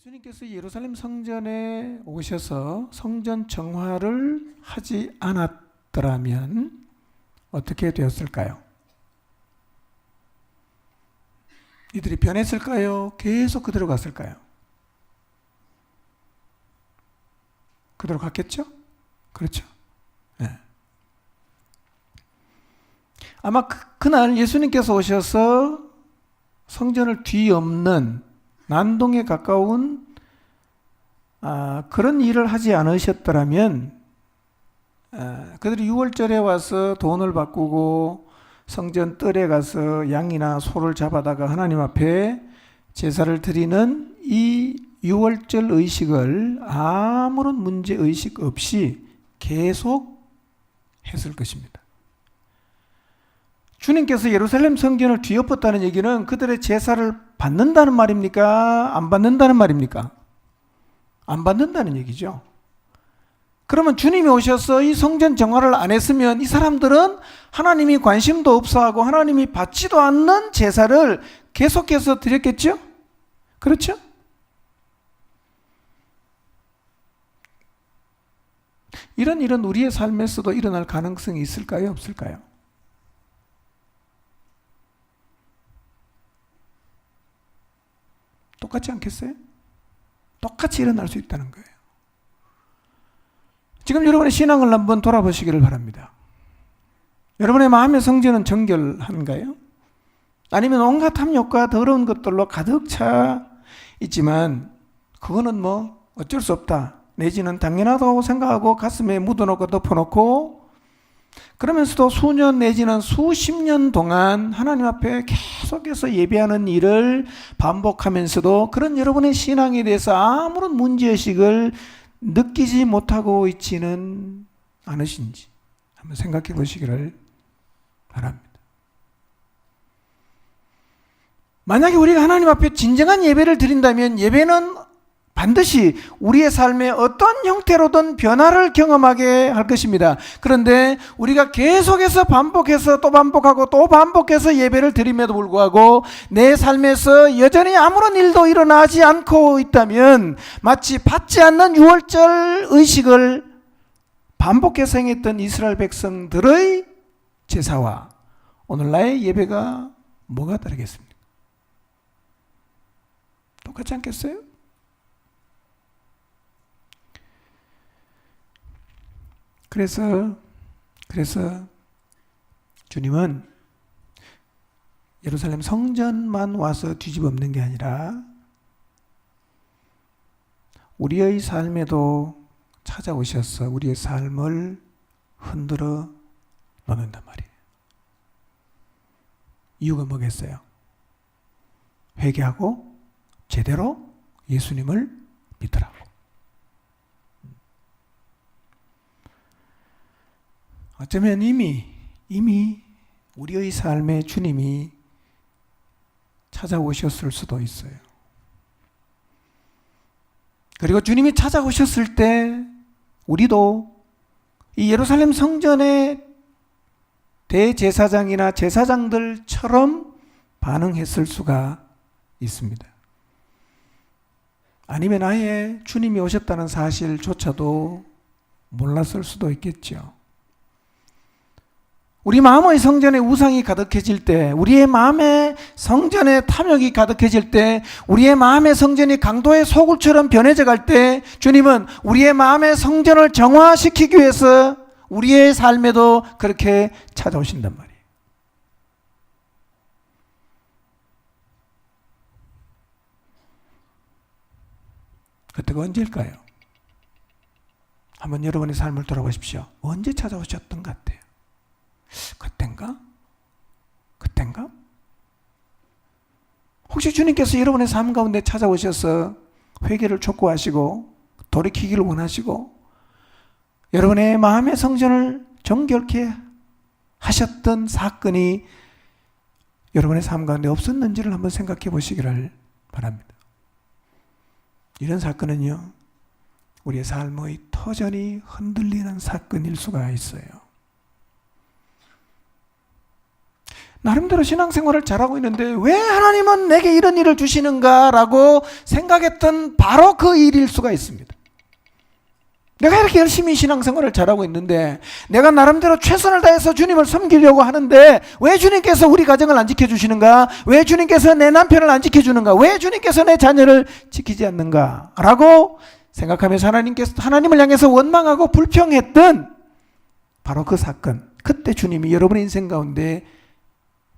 예수님께서 예루살렘 성전에 오셔서 성전 정화를 하지 않았더라면 어떻게 되었을까요? 이들이 변했을까요? 계속 그대로 갔을까요? 그대로 갔겠죠? 그렇죠. 예. 아마 그, 그날 예수님께서 오셔서 성전을 뒤엎는 난동에 가까운 아, 그런 일을 하지 않으셨더라면 아, 그들이 6월절에 와서 돈을 바꾸고 성전 뜰에 가서 양이나 소를 잡아다가 하나님 앞에 제사를 드리는 이 6월절 의식을 아무런 문제 의식 없이 계속 했을 것입니다. 주님께서 예루살렘 성전을 뒤엎었다는 얘기는 그들의 제사를 받는다는 말입니까? 안 받는다는 말입니까? 안 받는다는 얘기죠. 그러면 주님이 오셔서 이 성전 정화를 안 했으면 이 사람들은 하나님이 관심도 없어하고 하나님이 받지도 않는 제사를 계속해서 드렸겠죠? 그렇죠? 이런 일은 우리의 삶에서도 일어날 가능성이 있을까요? 없을까요? 똑같지 않겠어요? 똑같이 일어날 수 있다는 거예요. 지금 여러분의 신앙을 한번 돌아보시기를 바랍니다. 여러분의 마음의 성전은 정결한가요? 아니면 온갖 탐욕과 더러운 것들로 가득 차 있지만 그거는 뭐 어쩔 수 없다. 내지는 당연하다고 생각하고 가슴에 묻어놓고 덮어놓고 그러면서도 수년 내지는 수십 년 동안 하나님 앞에 계속해서 예배하는 일을 반복하면서도 그런 여러분의 신앙에 대해서 아무런 문제의식을 느끼지 못하고 있지는 않으신지 한번 생각해 보시기를 바랍니다. 만약에 우리가 하나님 앞에 진정한 예배를 드린다면 예배는 반드시 우리의 삶에 어떤 형태로든 변화를 경험하게 할 것입니다. 그런데 우리가 계속해서 반복해서 또 반복하고 또 반복해서 예배를 드림에도 불구하고 내 삶에서 여전히 아무런 일도 일어나지 않고 있다면 마치 받지 않는 유월절 의식을 반복해서 행했던 이스라엘 백성들의 제사와 오늘날의 예배가 뭐가 다르겠습니까? 똑같지 않겠어요? 그래서 그래서 주님은 예루살렘 성전만 와서 뒤집어엎는 게 아니라 우리의 삶에도 찾아오셔서 우리의 삶을 흔들어 놓는단 말이에요. 이유가 뭐겠어요? 회개하고 제대로 예수님을 믿으라고. 어쩌면 이미 이미 우리의 삶에 주님이 찾아오셨을 수도 있어요. 그리고 주님이 찾아오셨을 때 우리도 이 예루살렘 성전의 대제사장이나 제사장들처럼 반응했을 수가 있습니다. 아니면 아예 주님이 오셨다는 사실조차도 몰랐을 수도 있겠죠. 우리 마음의 성전에 우상이 가득해질 때, 우리의 마음에 성전에 탐욕이 가득해질 때, 우리의 마음의 성전이 강도의 소굴처럼 변해져 갈 때, 주님은 우리의 마음의 성전을 정화시키기 위해서 우리의 삶에도 그렇게 찾아오신단 말이에요. 그때가 언제일까요? 한번 여러분의 삶을 돌아보십시오. 언제 찾아오셨던 것 같아요? 그땐가? 그땐가? 혹시 주님께서 여러분의 삶 가운데 찾아오셔서 회개를 촉구하시고 돌이키기를 원하시고 여러분의 마음의 성전을 정결케 하셨던 사건이 여러분의 삶 가운데 없었는지를 한번 생각해 보시기를 바랍니다. 이런 사건은요, 우리의 삶의 터전이 흔들리는 사건일 수가 있어요. 나름대로 신앙생활을 잘하고 있는데 왜 하나님은 내게 이런 일을 주시는가라고 생각했던 바로 그 일일 수가 있습니다. 내가 이렇게 열심히 신앙생활을 잘하고 있는데 내가 나름대로 최선을 다해서 주님을 섬기려고 하는데 왜 주님께서 우리 가정을 안 지켜주시는가? 왜 주님께서 내 남편을 안 지켜주는가? 왜 주님께서 내 자녀를 지키지 않는가? 라고 생각하면서 하나님께서 하나님을 향해서 원망하고 불평했던 바로 그 사건. 그때 주님이 여러분의 인생 가운데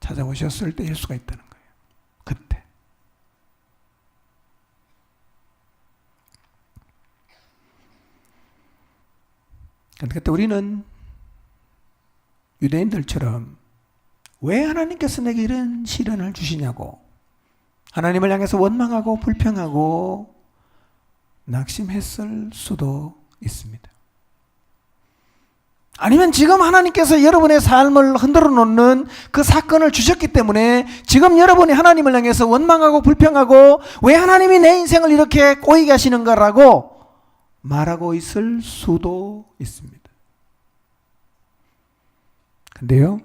찾아오셨을 때일 수가 있다는 거예요. 그때. 그때 우리는 유대인들처럼 왜 하나님께서 내게 이런 시련을 주시냐고 하나님을 향해서 원망하고 불평하고 낙심했을 수도 있습니다. 아니면 지금 하나님께서 여러분의 삶을 흔들어 놓는 그 사건을 주셨기 때문에 지금 여러분이 하나님을 향해서 원망하고 불평하고 왜 하나님이 내 인생을 이렇게 꼬이게 하시는가라고 말하고 있을 수도 있습니다. 근데요,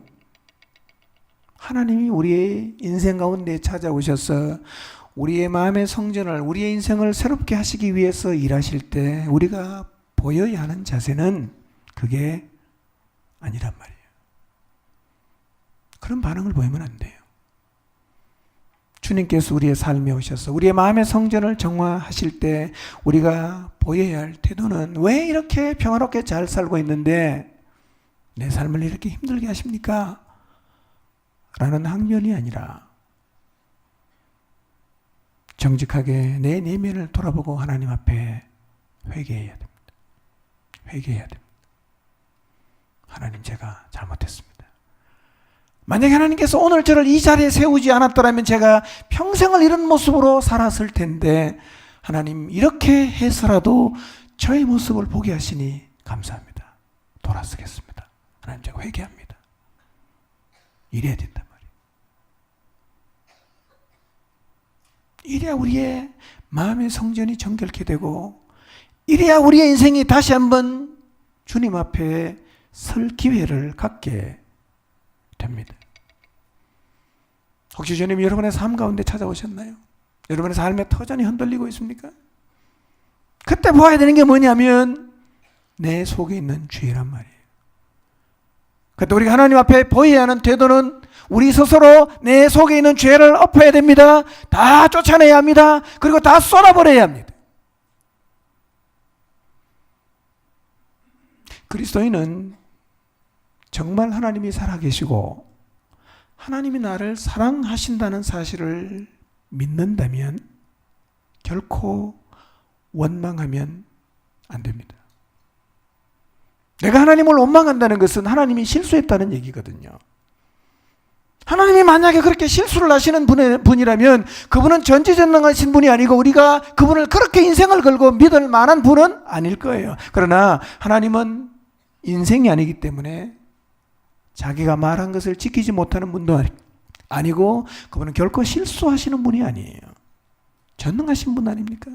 하나님이 우리의 인생 가운데 찾아오셔서 우리의 마음의 성전을, 우리의 인생을 새롭게 하시기 위해서 일하실 때 우리가 보여야 하는 자세는 그게 아니란 말이에요. 그런 반응을 보이면 안 돼요. 주님께서 우리의 삶에 오셔서 우리의 마음의 성전을 정화하실 때 우리가 보여야 할 태도는 왜 이렇게 평화롭게 잘 살고 있는데 내 삶을 이렇게 힘들게 하십니까? 라는 항변이 아니라 정직하게 내 내면을 돌아보고 하나님 앞에 회개해야 됩니다. 회개해야 됩니다. 하나님 제가 잘못했습니다. 만약에 하나님께서 오늘 저를 이 자리에 세우지 않았더라면 제가 평생을 이런 모습으로 살았을 텐데 하나님 이렇게 해서라도 저의 모습을 보게 하시니 감사합니다. 돌아서겠습니다. 하나님 제가 회개합니다. 이래야 된단 말이에요. 이래야 우리의 마음의 성전이 정결케 되고 이래야 우리의 인생이 다시 한번 주님 앞에 설 기회를 갖게 됩니다. 혹시 주님 여러분의 삶 가운데 찾아오셨나요? 여러분의 삶의 터전이 흔들리고 있습니까? 그때 보아야 되는 게 뭐냐면 내 속에 있는 죄란 말이에요. 그때 우리가 하나님 앞에 보여야 하는 태도는 우리 스스로 내 속에 있는 죄를 엎어야 됩니다. 다 쫓아내야 합니다. 그리고 다 쏟아버려야 합니다. 그리스도인은 정말 하나님이 살아계시고 하나님이 나를 사랑하신다는 사실을 믿는다면 결코 원망하면 안 됩니다. 내가 하나님을 원망한다는 것은 하나님이 실수했다는 얘기거든요. 하나님이 만약에 그렇게 실수를 하시는 분이라면 그분은 전지전능하신 분이 아니고 우리가 그분을 그렇게 인생을 걸고 믿을 만한 분은 아닐 거예요. 그러나 하나님은 인생이 아니기 때문에 자기가 말한 것을 지키지 못하는 분도 아니고 그분은 결코 실수하시는 분이 아니에요. 전능하신 분 아닙니까?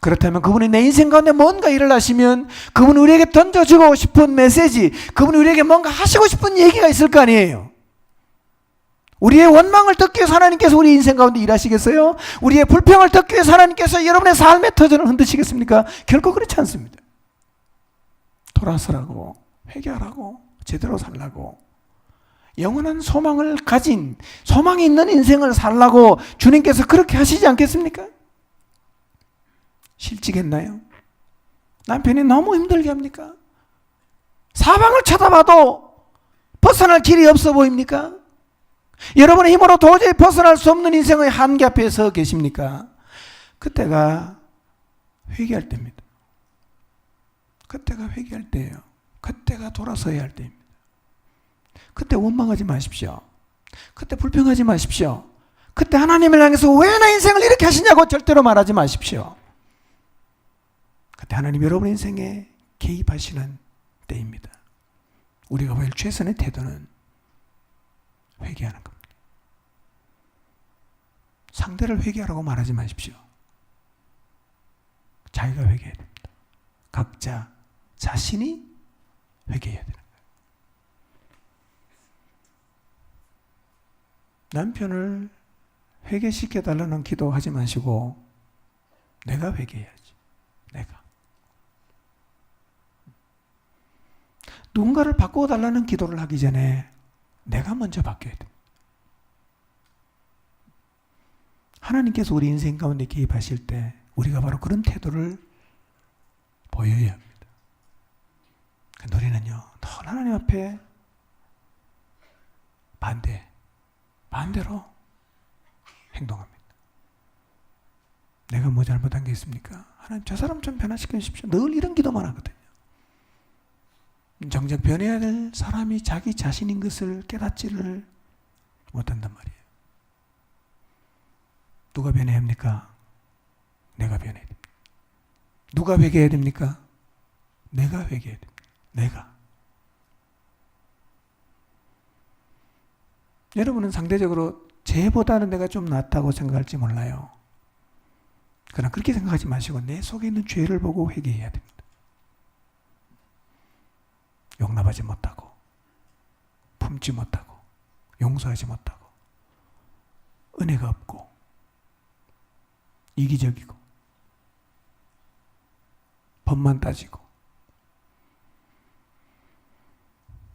그렇다면 그분이 내 인생 가운데 뭔가 일을 하시면 그분 우리에게 던져주고 싶은 메시지, 그분 우리에게 뭔가 하시고 싶은 얘기가 있을 거 아니에요. 우리의 원망을 듣기 위해서 하나님께서 우리 인생 가운데 일하시겠어요? 우리의 불평을 듣기 위해서 하나님께서 여러분의 삶의 터전을 흔드시겠습니까? 결코 그렇지 않습니다. 돌아서라고, 회개하라고, 제대로 살라고, 영원한 소망을 가진, 소망이 있는 인생을 살라고 주님께서 그렇게 하시지 않겠습니까? 실직했나요? 남편이 너무 힘들게 합니까? 사방을 쳐다봐도 벗어날 길이 없어 보입니까? 여러분의 힘으로 도저히 벗어날 수 없는 인생의 한계 앞에 서 계십니까? 그때가 회개할 때입니다. 그때가 회개할 때예요. 그때가 돌아서야 할 때입니다. 그때 원망하지 마십시오. 그때 불평하지 마십시오. 그때 하나님을 향해서 왜 내 인생을 이렇게 하시냐고 절대로 말하지 마십시오. 그때 하나님 여러분 인생에 개입하시는 때입니다. 우리가 보일 최선의 태도는 회개하는 겁니다. 상대를 회개하라고 말하지 마십시오. 자기가 회개해야 됩니다. 각자 자신이 회개해야 되는 거예요. 남편을 회개시켜 달라는 기도하지 마시고 내가 회개해야지. 내가. 누군가를 바꾸어 달라는 기도를 하기 전에 내가 먼저 바뀌어야 돼. 하나님께서 우리 인생 가운데 개입하실 때 우리가 바로 그런 태도를 보여야 합니다. 그 우리는요, 더 하나님 앞에 반대, 반대로 행동합니다. 내가 뭐 잘못한 게 있습니까? 하나님 저 사람 좀 변화시켜 주십시오. 늘 이런 기도만 하거든요. 정작 변해야 될 사람이 자기 자신인 것을 깨닫지를 못한단 말이에요. 누가 변해야 합니까? 내가 변해야 됩니다. 누가 회개해야 됩니까? 내가 회개해야 됩니다. 내가. 여러분은 상대적으로 쟤보다는 내가 좀 낫다고 생각할지 몰라요. 그러나 그렇게 생각하지 마시고 내 속에 있는 죄를 보고 회개해야 됩니다. 용납하지 못하고, 품지 못하고, 용서하지 못하고, 은혜가 없고, 이기적이고, 법만 따지고.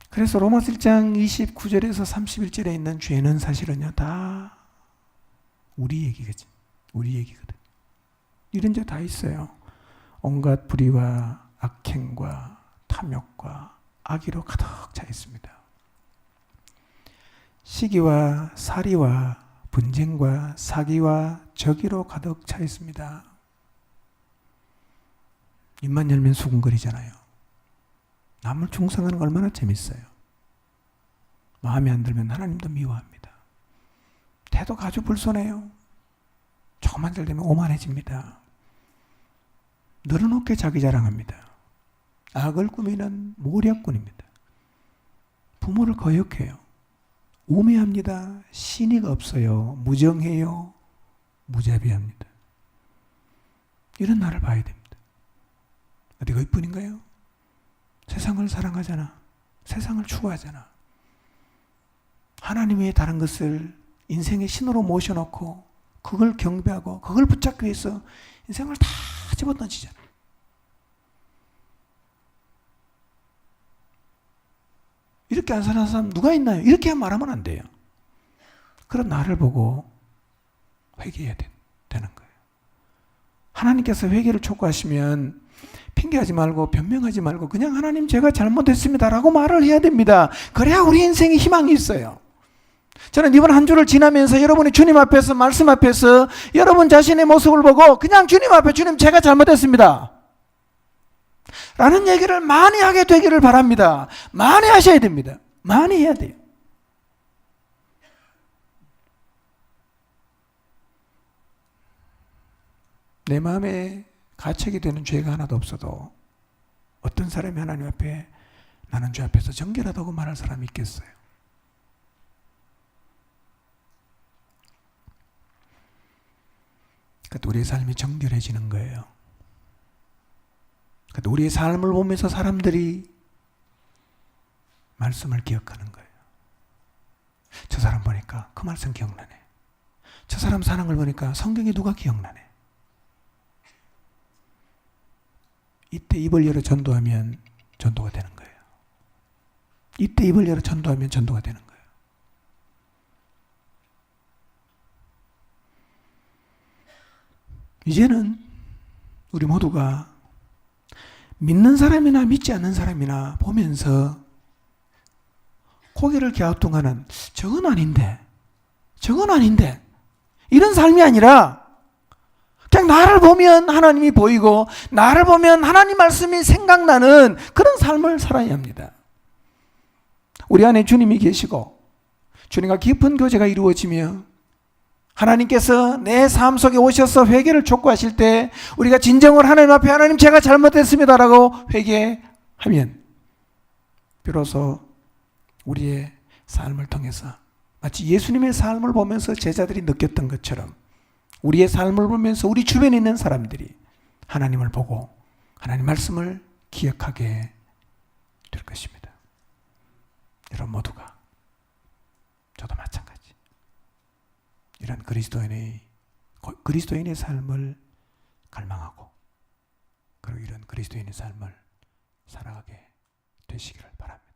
그래서 로마서 1장 29절에서 31절에 있는 죄는 사실은요, 다 우리 얘기거든. 우리 얘기거든. 이런 적다 있어요. 온갖 불의와 악행과 탐욕과 악의로 가득 차 있습니다. 시기와 살이와 분쟁과 사기와 적의로 가득 차 있습니다. 입만 열면 수군거리잖아요. 남을 중상하는 거 얼마나 재밌어요. 마음에 안 들면 하나님도 미워합니다. 태도가 아주 불손해요. 조금만 잘 되면 오만해집니다. 늘어놓게 자기 자랑합니다. 악을 꾸미는 모략꾼입니다. 부모를 거역해요. 우매합니다. 신의가 없어요. 무정해요. 무자비합니다. 이런 나를 봐야 됩니다. 어디가 이뿐인가요? 세상을 사랑하잖아. 세상을 추구하잖아. 하나님 외에 다른 것을 인생의 신으로 모셔놓고 그걸 경배하고 그걸 붙잡기 위해서 인생을 다 집어던지잖아. 이렇게 안 사는 사람 누가 있나요? 이렇게 말하면 안 돼요. 그런 나를 보고 회개해야 되, 되는 거예요. 하나님께서 회개를 촉구하시면 핑계하지 말고 변명하지 말고 그냥 하나님 제가 잘못했습니다라고 말을 해야 됩니다. 그래야 우리 인생에 희망이 있어요. 저는 이번 한 주를 지나면서 여러분이 주님 앞에서 말씀 앞에서 여러분 자신의 모습을 보고 그냥 주님 앞에 주님 제가 잘못했습니다. 라는 얘기를 많이 하게 되기를 바랍니다. 많이 하셔야 됩니다. 많이 해야 돼요. 내 마음에 가책이 되는 죄가 하나도 없어도 어떤 사람이 하나님 앞에 나는 죄 앞에서 정결하다고 말할 사람이 있겠어요? 그러니까 우리의 삶이 정결해지는 거예요. 그러니까 우리의 삶을 보면서 사람들이 말씀을 기억하는 거예요. 저 사람 보니까 그 말씀 기억나네. 저 사람 사는 걸 보니까 성경에 누가 기억나네. 이때 입을 열어 전도하면 전도가 되는 거예요. 이때 입을 열어 전도하면 전도가 되는 거예요. 이제는 우리 모두가 믿는 사람이나 믿지 않는 사람이나 보면서 고개를 갸우뚱하는 저건 아닌데, 저건 아닌데, 이런 삶이 아니라 나를 보면 하나님이 보이고 나를 보면 하나님 말씀이 생각나는 그런 삶을 살아야 합니다. 우리 안에 주님이 계시고 주님과 깊은 교제가 이루어지며 하나님께서 내 삶 속에 오셔서 회개를 촉구하실 때 우리가 진정으로 하나님 앞에 하나님 제가 잘못했습니다라고 회개하면 비로소 우리의 삶을 통해서 마치 예수님의 삶을 보면서 제자들이 느꼈던 것처럼 우리의 삶을 보면서 우리 주변에 있는 사람들이 하나님을 보고 하나님 말씀을 기억하게 될 것입니다. 여러분 모두가 저도 마찬가지 그리스도인의 그리스도인의 삶을 갈망하고 그리고 이런 그리스도인의 삶을 살아가게 되시기를 바랍니다.